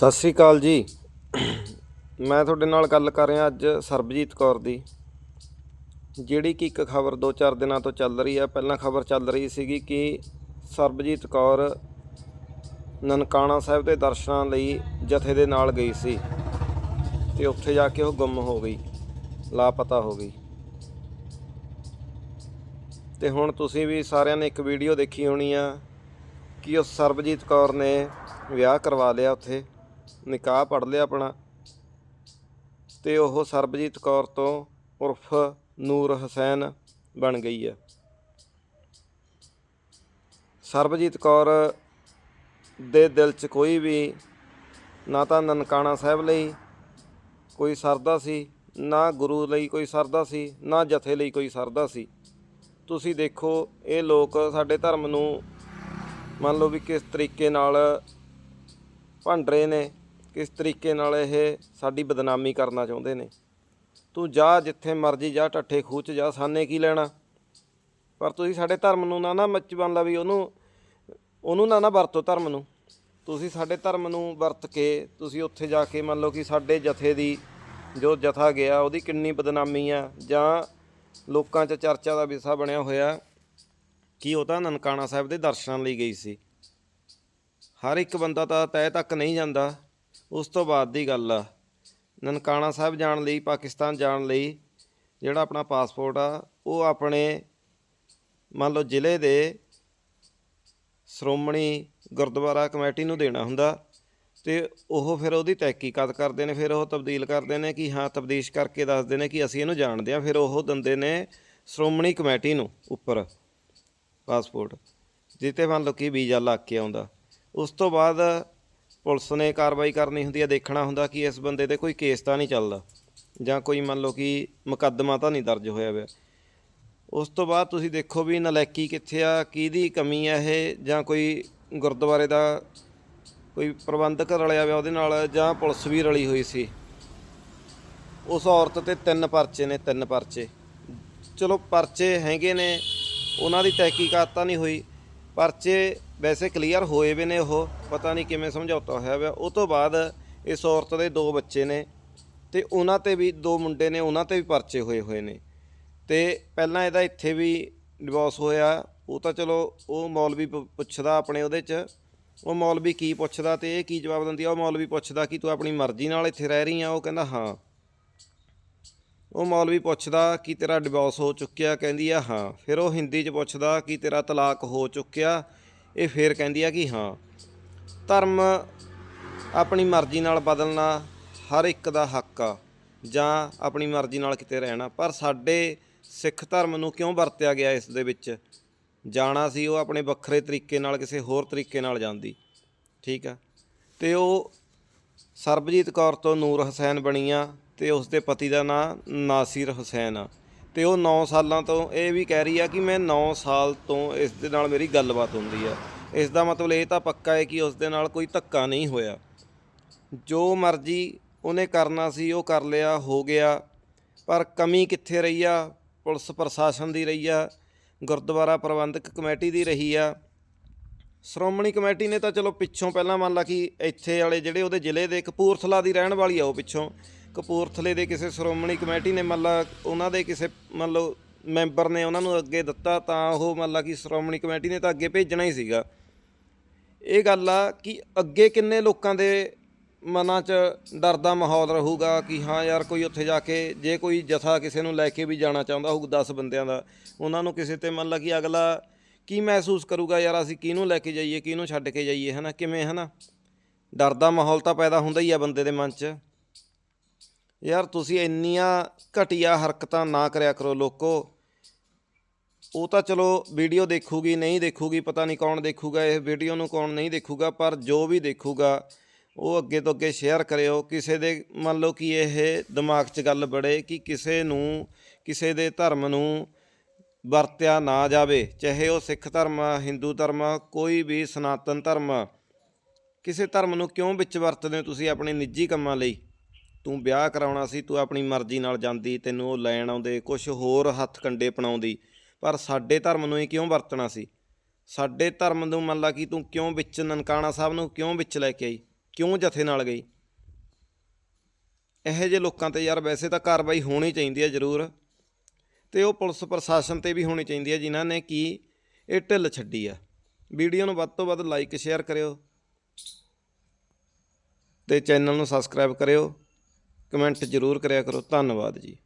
ਸਤਿ ਸ੍ਰੀ ਅਕਾਲ ਜੀ। ਮੈਂ ਤੁਹਾਡੇ ਨਾਲ ਗੱਲ ਕਰ ਰਿਹਾ ਅੱਜ ਸਰਬਜੀਤ ਕੌਰ ਦੀ। ਜਿਹੜੀ ਕਿ ਇੱਕ ਖਬਰ 2-4 ਦਿਨਾਂ ਤੋਂ ਚੱਲ ਰਹੀ ਹੈ। ਪਹਿਲਾਂ ਖਬਰ ਚੱਲ ਰਹੀ ਸੀਗੀ ਕਿ ਸਰਬਜੀਤ ਕੌਰ ਨਨਕਾਣਾ ਸਾਹਿਬ ਦੇ ਦਰਸ਼ਨਾਂ ਲਈ ਜਥੇ ਦੇ ਨਾਲ ਗਈ ਸੀ ਤੇ ਉੱਥੇ ਜਾ ਕੇ ਉਹ ਗੁੰਮ ਹੋ ਗਈ, ਲਾਪਤਾ ਹੋ ਗਈ। ਤੇ ਹੁਣ ਤੁਸੀਂ ਵੀ ਸਾਰਿਆਂ ਨੇ ਇੱਕ ਵੀਡੀਓ ਦੇਖੀ ਹੋਣੀ ਆ ਕਿ ਉਹ ਸਰਬਜੀਤ ਕੌਰ ਨੇ ਵਿਆਹ ਕਰਵਾ ਲਿਆ ਉੱਥੇ। ਨਿਕਾਹ ਪੜ ਲਿਆ ਆਪਣਾ। ਤੇ ਉਹ ਸਰਬਜੀਤ ਕੌਰ ਤੋਂ ਉਰਫ ਨੂਰ ਹਸੈਨ ਬਣ ਗਈ ਹੈ। ਸਰਬਜੀਤ ਕੌਰ ਦੇ ਦਿਲ 'ਚ ਕੋਈ ਵੀ ਨਾ ਤਾਂ ਨਨਕਾਣਾ ਸਾਹਿਬ ਲਈ ਕੋਈ ਸਰਦਾ ਸੀ, ਨਾ ਗੁਰੂ ਲਈ ਕੋਈ ਸਰਦਾ ਸੀ, ਨਾ ਜਥੇ ਲਈ ਕੋਈ ਸਰਦਾ ਸੀ। ਤੁਸੀਂ ਦੇਖੋ, ਇਹ ਲੋਕ ਸਾਡੇ ਧਰਮ ਨੂੰ ਮੰਨ ਲਓ ਵੀ ਕਿਸ ਤਰੀਕੇ ਨਾਲ ਭੰਡ ਰਹੇ ਨੇ। ਕਿਸ ਤਰੀਕੇ ਨਾਲ ਇਹ ਸਾਡੀ ਬਦਨਾਮੀ ਕਰਨਾ ਚਾਹੁੰਦੇ ਨੇ? ਤੂੰ ਜਾ ਜਿੱਥੇ ਮਰਜ਼ੀ ਜਾ ਟੱਠੇ ਖੂਚ ਜਾ ਸਾਨੇ ਕੀ ਲੈਣਾ? ਪਰ ਤੁਸੀਂ ਸਾਡੇ ਧਰਮ ਨੂੰ ਨਾ ਨਾ ਮੱਚ ਬਣ ਲਾ ਵੀ ਉਹਨੂੰ ਉਹਨੂੰ ਨਾ ਨਾ ਵਰਤੋ ਧਰਮ ਨੂੰ। ਤੁਸੀਂ ਸਾਡੇ ਧਰਮ ਨੂੰ ਵਰਤ ਕੇ ਤੁਸੀਂ ਉੱਥੇ ਜਾ ਕੇ ਮੰਨ ਲਓ ਕਿ ਸਾਡੇ ਜਥੇ ਦੀ ਜੋ ਜਥਾ ਗਿਆ, ਉਹਦੀ ਕਿੰਨੀ ਬਦਨਾਮੀ ਆ, ਜਾਂ ਲੋਕਾਂ 'ਚ ਚਰਚਾ ਦਾ ਵਿਸ਼ਾ ਬਣਿਆ ਹੋਇਆ, ਕਿ ਉਹ ਤਾਂ ਨਨਕਾਣਾ ਸਾਹਿਬ ਦੇ ਦਰਸ਼ਨਾਂ ਲਈ ਗਈ ਸੀ। ਹਰ ਇੱਕ ਬੰਦਾ ਤਾਂ ਤਹਿ ਤੱਕ ਨਹੀਂ ਜਾਂਦਾ। ਉਸ ਤੋਂ ਬਾਅਦ ਦੀ ਗੱਲ ਆ। ਨਨਕਾਣਾ ਸਾਹਿਬ ਜਾਣ ਲਈ, ਪਾਕਿਸਤਾਨ ਜਾਣ ਲਈ ਜਿਹੜਾ ਆਪਣਾ ਪਾਸਪੋਰਟ ਆ, ਉਹ ਆਪਣੇ ਮੰਨ ਲਓ ਜ਼ਿਲ੍ਹੇ ਦੇ ਸ਼੍ਰੋਮਣੀ ਗੁਰਦੁਆਰਾ ਕਮੇਟੀ ਨੂੰ ਦੇਣਾ ਹੁੰਦਾ ਤੇ ਉਹ ਫਿਰ ਉਹਦੀ ਤਹਿਕੀਕਾਤ ਕਰਦੇ ਨੇ, ਫਿਰ ਉਹ ਤਬਦੀਲ ਕਰਦੇ ਨੇ ਕਿ ਹਾਂ, ਤਬਦੀਸ਼ ਕਰਕੇ ਦੱਸਦੇ ਨੇ ਕਿ ਅਸੀਂ ਇਹਨੂੰ ਜਾਣਦੇ ਹਾਂ, ਫਿਰ ਉਹ ਦਿੰਦੇ ਨੇ ਸ਼੍ਰੋਮਣੀ ਕਮੇਟੀ ਨੂੰ ਉੱਪਰ ਪਾਸਪੋਰਟ ਜਿੱਤੇ ਮੰਨ ਲਓ ਕਿ ਵੀਜ਼ਾ ਲੱਗ ਕੇ ਆਉਂਦਾ। ਉਸ ਤੋਂ ਬਾਅਦ ਪੁਲਿਸ ਨੇ ਕਾਰਵਾਈ ਕਰਨੀ ਹੁੰਦੀ ਹੈ, ਦੇਖਣਾ ਹੁੰਦਾ ਕਿ ਇਸ ਬੰਦੇ ਤੇ ਕੋਈ ਕੇਸ ਤਾਂ ਨਹੀਂ ਚੱਲਦਾ ਜਾਂ ਕੋਈ ਮੰਨ ਲਓ ਕਿ ਮੁਕੱਦਮਾ ਤਾਂ ਨਹੀਂ ਦਰਜ ਹੋਇਆ ਹੋਇਆ ਉਸ ਤੋਂ ਬਾਅਦ ਤੁਸੀਂ ਦੇਖੋ ਵੀ ਨਲੈਕੀ ਕਿੱਥੇ ਆ, ਕਿਹਦੀ ਕਮੀ ਆ ਇਹ, ਜਾਂ ਕੋਈ ਗੁਰਦੁਆਰੇ ਦਾ ਕੋਈ ਪ੍ਰਬੰਧਕ ਰਲਿਆ ਹੋਇਆ ਉਹਦੇ ਨਾਲ, ਜਾਂ ਪੁਲਿਸ ਵੀ ਰਲੀ ਹੋਈ ਸੀ। ਉਸ ਔਰਤ ਤੇ ਤਿੰਨ ਪਰਚੇ ਨੇ, ਤਿੰਨ ਪਰਚੇ। ਚਲੋ ਪਰਚੇ ਹੈਗੇ ਨੇ, ਉਹਨਾਂ ਦੀ ਤਹਿਕੀਕਾਤ ਤਾਂ ਨਹੀਂ ਹੋਈ। ਪਰਚੇ ਵੈਸੇ ਕਲੀਅਰ ਹੋਏ ਵੀ ਨੇ ਉਹ, ਪਤਾ ਨਹੀਂ ਕਿਵੇਂ ਸਮਝੌਤਾ ਹੋਇਆ ਹੋਇਆ ਉਹ ਤੋਂ ਬਾਅਦ ਇਸ ਔਰਤ ਦੇ ਦੋ ਬੱਚੇ ਨੇ ਤੇ ਉਹਨਾਂ ਤੇ ਵੀ ਦੋ ਮੁੰਡੇ ਨੇ, ਉਹਨਾਂ ਤੇ ਵੀ ਪਰਚੇ ਹੋਏ ਹੋਏ ਨੇ। ਤੇ ਪਹਿਲਾਂ ਇਹਦਾ ਇੱਥੇ ਵੀ ਡਿਵੋਰਸ ਹੋਇਆ। ਉਹ ਤਾਂ ਚਲੋ ਉਹ ਮੌਲਵੀ ਪੁ- ਪੁੱਛਦਾ ਆਪਣੇ ਉਹਦੇ 'ਚ। ਉਹ ਮੌਲਵੀ ਕੀ ਪੁੱਛਦਾ ਤੇ ਇਹ ਕੀ ਜਵਾਬ ਦਿੰਦੀ ਆ? ਉਹ ਮੌਲਵੀ ਪੁੱਛਦਾ ਕਿ ਤੂੰ ਆਪਣੀ ਮਰਜ਼ੀ ਨਾਲ ਇੱਥੇ ਰਹਿ ਰਹੀ ਆ। ਉਹ ਕਹਿੰਦਾ, ਹਾਂ। ਉਹ ਮੌਲਵੀ ਪੁੱਛਦਾ ਕਿ ਤੇਰਾ ਡਿਵੋਰਸ ਹੋ ਚੁੱਕਿਆ, ਕਹਿੰਦੀ ਆ, ਹਾਂ। ਫਿਰ ਉਹ ਹਿੰਦੀ 'ਚ ਪੁੱਛਦਾ ਕਿ ਤੇਰਾ ਤਲਾਕ ਹੋ ਚੁੱਕਿਆ। ਇਹ ਫਿਰ ਕਹਿੰਦੀ ਆ ਕਿ ਹਾਂ। ਧਰਮ ਆਪਣੀ ਮਰਜ਼ੀ ਨਾਲ ਬਦਲਣਾ ਹਰ ਇੱਕ ਦਾ ਹੱਕ ਆ, ਜਾਂ ਆਪਣੀ ਮਰਜ਼ੀ ਨਾਲ ਕਿਤੇ ਰਹਿਣਾ। ਪਰ ਸਾਡੇ ਸਿੱਖ ਧਰਮ ਨੂੰ ਕਿਉਂ ਵਰਤਿਆ ਗਿਆ ਇਸ ਦੇ ਵਿੱਚ? ਜਾਣਾ ਸੀ ਉਹ ਆਪਣੇ ਵੱਖਰੇ ਤਰੀਕੇ ਨਾਲ, ਕਿਸੇ ਹੋਰ ਤਰੀਕੇ ਨਾਲ ਜਾਂਦੀ। ਠੀਕ ਆ। ਤੇ ਉਹ ਸਰਬਜੀਤ ਕੌਰ ਤੋਂ ਨੂਰ ਹੁਸੈਨ ਬਣੀਆਂ। ਤੇ ਉਸ ਦੇ ਪਤੀ ਦਾ ਨਾਂ ਨਾਸਿਰ ਹੁਸੈਨ ਆ। ਤੇ ਉਹ 9 ਸਾਲਾਂ ਤੋਂ ਇਹ ਵੀ ਕਹਿ ਰਹੀ ਆ ਕਿ ਮੈਂ 9 ਸਾਲ ਤੋਂ ਇਸ ਦੇ ਨਾਲ ਮੇਰੀ ਗੱਲਬਾਤ ਹੁੰਦੀ ਆ। ਇਸ ਦਾ ਮਤਲਬ ਇਹ ਤਾਂ ਪੱਕਾ ਹੈ ਕਿ ਉਸ ਦੇ ਨਾਲ ਕੋਈ ਧੱਕਾ ਨਹੀਂ ਹੋਇਆ। ਜੋ ਮਰਜ਼ੀ ਉਹਨੇ ਕਰਨਾ ਸੀ, ਉਹ ਕਰ ਲਿਆ, ਹੋ ਗਿਆ। ਪਰ ਕਮੀ ਕਿੱਥੇ ਰਹੀ ਆ? ਪੁਲਿਸ ਪ੍ਰਸ਼ਾਸਨ ਦੀ ਰਹੀ ਆ, ਗੁਰਦੁਆਰਾ ਪ੍ਰਬੰਧਕ ਕਮੇਟੀ ਦੀ ਰਹੀ ਆ। ਸ਼੍ਰੋਮਣੀ ਕਮੇਟੀ ਨੇ ਤਾਂ ਚਲੋ ਪਿੱਛੋਂ ਪਹਿਲਾਂ ਮੰਨ ਲਾ ਕਿ ਇੱਥੇ ਵਾਲੇ ਜਿਹੜੇ ਉਹਦੇ ਜ਼ਿਲ੍ਹੇ ਦੇ ਕਪੂਰਥਲਾ ਦੀ ਰਹਿਣ ਵਾਲੀ ਆ ਉਹ ਪਿੱਛੋਂ। ਕਪੂਰਥਲੇ ਦੇ ਕਿਸੇ ਸ਼੍ਰੋਮਣੀ ਕਮੇਟੀ ਨੇ ਮਤਲਬ ਉਹਨਾਂ ਦੇ ਕਿਸੇ ਮਤਲਬ ਮੈਂਬਰ ਨੇ ਉਹਨਾਂ ਨੂੰ ਅੱਗੇ ਦਿੱਤਾ ਤਾਂ ਉਹ ਮਤਲਬ ਕਿ ਸ਼੍ਰੋਮਣੀ ਕਮੇਟੀ ਨੇ ਤਾਂ ਅੱਗੇ ਭੇਜਣਾ ਹੀ ਸੀਗਾ। ਇਹ ਗੱਲ ਆ ਕਿ ਅੱਗੇ ਕਿੰਨੇ ਲੋਕਾਂ ਦੇ ਮਨਾਂ 'ਚ ਡਰ ਦਾ ਮਾਹੌਲ ਰਹੂਗਾ ਕਿ ਹਾਂ ਯਾਰ ਕੋਈ ਉੱਥੇ ਜਾ ਕੇ ਜੇ ਕੋਈ ਜਥਾ ਕਿਸੇ ਨੂੰ ਲੈ ਕੇ ਵੀ ਜਾਣਾ ਚਾਹੁੰਦਾ ਹੋਊ 10 ਬੰਦਿਆਂ ਦਾ, ਉਹਨਾਂ ਨੂੰ ਕਿਸੇ ਤੇ ਮਤਲਬ ਕਿ ਅਗਲਾ ਕੀ ਮਹਿਸੂਸ ਕਰੂਗਾ ਯਾਰ ਅਸੀਂ ਕਿਹਨੂੰ ਲੈ ਕੇ ਜਾਈਏ, ਕਿਹਨੂੰ ਛੱਡ ਕੇ ਜਾਈਏ, ਹਨਾ? ਕਿਵੇਂ, ਹਨਾ? ਡਰ ਦਾ ਮਾਹੌਲ ਤਾਂ ਪੈਦਾ ਹੁੰਦਾ ਹੀ ਆ ਬੰਦੇ ਦੇ ਮਨ 'ਚ। ਯਾਰ ਤੁਸੀਂ ਇੰਨੀਆਂ ਘਟੀਆ ਹਰਕਤਾਂ ਨਾ ਕਰਿਆ ਕਰੋ ਲੋਕੋ। ਉਹ ਤਾਂ ਚਲੋ ਵੀਡੀਓ ਦੇਖੂਗੀ, ਨਹੀਂ ਦੇਖੂਗੀ, ਪਤਾ ਨਹੀਂ ਕੌਣ ਦੇਖੂਗਾ, ਇਹ ਵੀਡੀਓ ਨੂੰ ਕੌਣ ਨਹੀਂ ਦੇਖੂਗਾ, ਪਰ ਜੋ ਵੀ ਦੇਖੂਗਾ, ਉਹ ਅੱਗੇ ਤੋਂ ਅੱਗੇ ਸ਼ੇਅਰ ਕਰਿਓ। ਕਿਸੇ ਦੇ ਮੰਨ ਲਓ ਕਿ ਇਹ ਦਿਮਾਗ 'ਚ ਗੱਲ ਬੜੇ ਕਿ ਕਿਸੇ ਨੂੰ, ਕਿਸੇ ਦੇ ਧਰਮ ਨੂੰ ਵਰਤਿਆ ਨਾ ਜਾਵੇ, ਚਾਹੇ ਉਹ ਸਿੱਖ ਧਰਮ ਆ ਹਿੰਦੂ ਧਰਮ ਆ ਕੋਈ ਵੀ ਸਨਾਤਨ ਧਰਮ। ਆ ਕਿਸੇ ਧਰਮ ਨੂੰ ਕਿਉਂ ਵਿੱਚ ਵਰਤਦੇ ਹੋ ਤੁਸੀਂ ਆਪਣੇ ਨਿੱਜੀ ਕੰਮਾਂ ਲਈ? ਤੂੰ ਵਿਆਹ ਕਰਾਉਣਾ ਸੀ, ਤੂੰ ਆਪਣੀ ਮਰਜ਼ੀ ਨਾਲ ਜਾਂਦੀ, ਤੈਨੂੰ ਉਹ ਲੈਣ ਆਉਂਦੇ ਕੁਝ ਹੋਰ ਹੱਥ ਕੰਡੇ ਅਪਣਾਉਂਦੀ, ਪਰ ਸਾਡੇ ਧਰਮ ਨੂੰ ਹੀ ਕਿਉਂ ਵਰਤਣਾ ਸੀ? ਸਾਡੇ ਧਰਮ ਨੂੰ ਮੰਨ ਲਾ ਕਿ ਤੂੰ ਕਿਉਂ ਵਿੱਚ ਨਨਕਾਣਾ ਸਾਹਿਬ ਨੂੰ ਕਿਉਂ ਵਿੱਚ ਲੈ ਕੇ ਆਈ? ਕਿਉਂ ਜਥੇ ਨਾਲ ਗਈ? ਇਹੋ ਜਿਹੇ ਲੋਕਾਂ ਤੇ ਯਾਰ ਵੈਸੇ ਤਾਂ ਕਾਰਵਾਈ ਹੋਣੀ ਚਾਹੀਦੀ ਹੈ ਜ਼ਰੂਰ, ਤੇ ਉਹ ਪੁਲਿਸ ਪ੍ਰਸ਼ਾਸਨ ਤੇ ਵੀ ਹੋਣੀ ਚਾਹੀਦੀ ਹੈ ਜਿਨ੍ਹਾਂ ਨੇ ਕੀ ਇਹ ਢਿੱਲ ਛੱਡੀ ਆ। ਵੀਡੀਓ ਨੂੰ ਵੱਧ ਤੋਂ ਵੱਧ ਲਾਈਕ, ਸ਼ੇਅਰ ਕਰਿਓ ਤੇ ਚੈਨਲ ਨੂੰ ਸਬਸਕ੍ਰਾਈਬ ਕਰਿਓ। ਕਮੈਂਟ ਜ਼ਰੂਰ ਕਰਿਆ ਕਰੋ। ਧੰਨਵਾਦ ਜੀ।